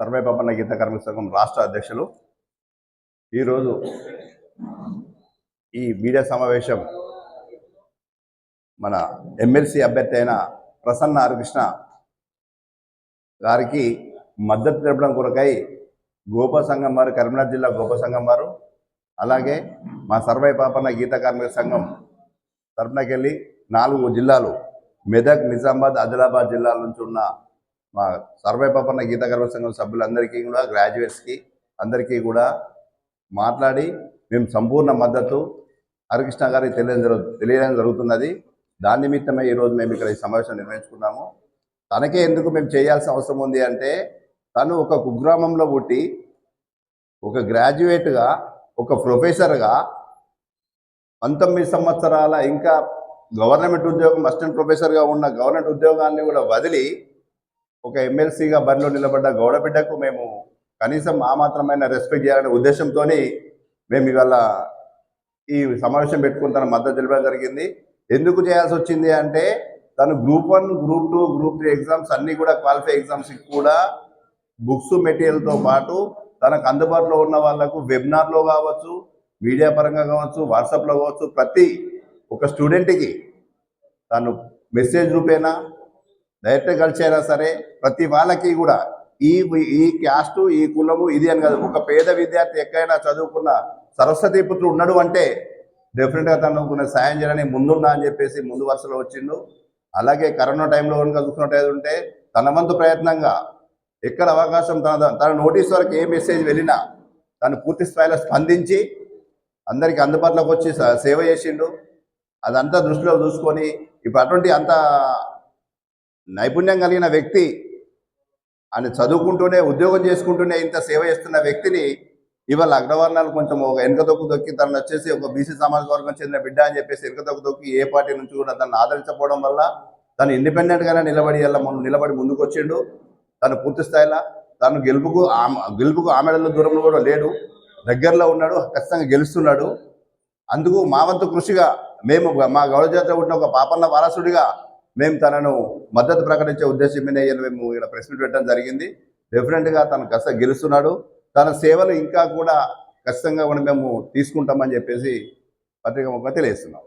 Survey పప్పన్న గీత కార్మిక సంఘం రాష్ట్ర అధ్యక్షులు. ఈరోజు ఈ మీడియా సమావేశం మన ఎమ్మెల్సీ అభ్యర్థి అయిన ప్రసన్న హరికృష్ణ గారికి మద్దతు తెలపడం కొరకై గోప సంఘం వారు కరీంనగర్ జిల్లా గోప సంఘం వారు అలాగే మా సర్వే పాపన్న గీత కార్మిక సంఘం తరపునకెళ్ళి నాలుగు జిల్లాలు మెదక్ నిజామాబాద్ ఆదిలాబాద్ జిల్లాల నుంచి ఉన్న మా సర్వే పాపన్న గీత కార్మిక సంఘం సభ్యులందరికీ కూడా గ్రాడ్యుయేట్స్కి అందరికీ కూడా మాట్లాడి మేము సంపూర్ణ మద్దతు హరికృష్ణ గారికి తెలియడం జరుగు తెలియడం జరుగుతున్నది. దాని నిమిత్తమే ఈరోజు మేము ఇక్కడ ఈ సమావేశం నిర్వహించుకున్నాము. తనకే ఎందుకు మేము చేయాల్సిన అవసరం ఉంది అంటే తను ఒక కుగ్రామంలో పుట్టి ఒక గ్రాడ్యుయేట్గా ఒక ప్రొఫెసర్గా పంతొమ్మిది సంవత్సరాల ఇంకా గవర్నమెంట్ ఉద్యోగం అసిస్టెంట్ ప్రొఫెసర్గా ఉన్న గవర్నమెంట్ ఉద్యోగాన్ని కూడా వదిలి ఒక ఎమ్మెల్సీగా బరిలో నిలబడ్డ గౌడబిడ్డకు మేము కనీసం ఆ మాత్రమైన రెస్పెక్ట్ చేయాలనే ఉద్దేశంతో మేము ఇవాళ ఈ సమావేశం పెట్టుకుని తన మద్దతు తెలిపడం జరిగింది. ఎందుకు చేయాల్సి వచ్చింది అంటే తను group one group two group three exams అన్నీ కూడా క్వాలిఫై ఎగ్జామ్స్కి కూడా బుక్స్ మెటీరియల్తో పాటు తనకు అందుబాటులో ఉన్న వాళ్ళకు వెబినార్లో కావచ్చు మీడియా పరంగా కావచ్చు వాట్సాప్లో కావచ్చు ప్రతి ఒక స్టూడెంట్కి తను మెసేజ్ రూపేనా డైరెక్ట్గా కలిసైనా సరే ప్రతి వాళ్ళకి కూడా ఈ ఈ క్యాస్టు ఈ కులము ఇది అని కాదు. ఒక పేద విద్యార్థి ఎక్కడైనా చదువుకున్న సరస్వతి పుత్రుడు ఉన్నాడు అంటే డెఫినెట్గా తను కొన్ని సాయం చేయడానికి ముందున్నా అని చెప్పేసి ముందు వరుసలో వచ్చిండు. అలాగే కరోనా టైంలో కనుక చూసుకున్నట్టు ఉంటే తన వంతు ప్రయత్నంగా ఎక్కడ అవకాశం తన తన నోటీస్ వరకు ఏ మెసేజ్ వెళ్ళినా తను పూర్తి స్థాయిలో స్పందించి అందరికి అందుబాటులోకి వచ్చి సేవ చేసిండు. అదంతా దృష్టిలో చూసుకొని ఇప్పుడు అటువంటి అంత నైపుణ్యం కలిగిన వ్యక్తి ఆయన చదువుకుంటూనే ఉద్యోగం చేసుకుంటూనే ఇంత సేవ చేస్తున్న వ్యక్తిని ఇవాళ అగ్రవర్ణాలు కొంచెం ఒక వెనుక దొక్కు దొక్కి తను వచ్చేసి ఒక బీసీ సామాజిక వర్గం చెందిన బిడ్డ అని చెప్పేసి వెనుక దొక్కు దొక్కి ఏ పార్టీ నుంచి కూడా తను ఆదరించకపోవడం వల్ల తను ఇండిపెండెంట్గానే నిలబడి వెళ్ళ మనం నిలబడి ముందుకు వచ్చిండు తను పూర్తి స్థాయిలో తను గెలుపుకు ఆమె గెలుపుకు ఆమెడల దూరంలో కూడా లేడు. దగ్గరలో ఉన్నాడు ఖచ్చితంగా గెలుస్తున్నాడు. అందుకు మా వంతు కృషిగా మేము మా గౌరవ జాతర ఉన్న ఒక పాపన్న వారసుడిగా మేము తనను మద్దతు ప్రకటించే ఉద్దేశం మీద మేము ఇక్కడ ప్రెస్ మీట్ పెట్టడం జరిగింది. డెఫినెట్గా తను ఖచ్చితంగా గెలుస్తున్నాడు. తన సేవలు ఇంకా కూడా ఖచ్చితంగా కూడా మేము తీసుకుంటామని చెప్పేసి పత్రిక ముఖంగా తెలియజేస్తున్నాం.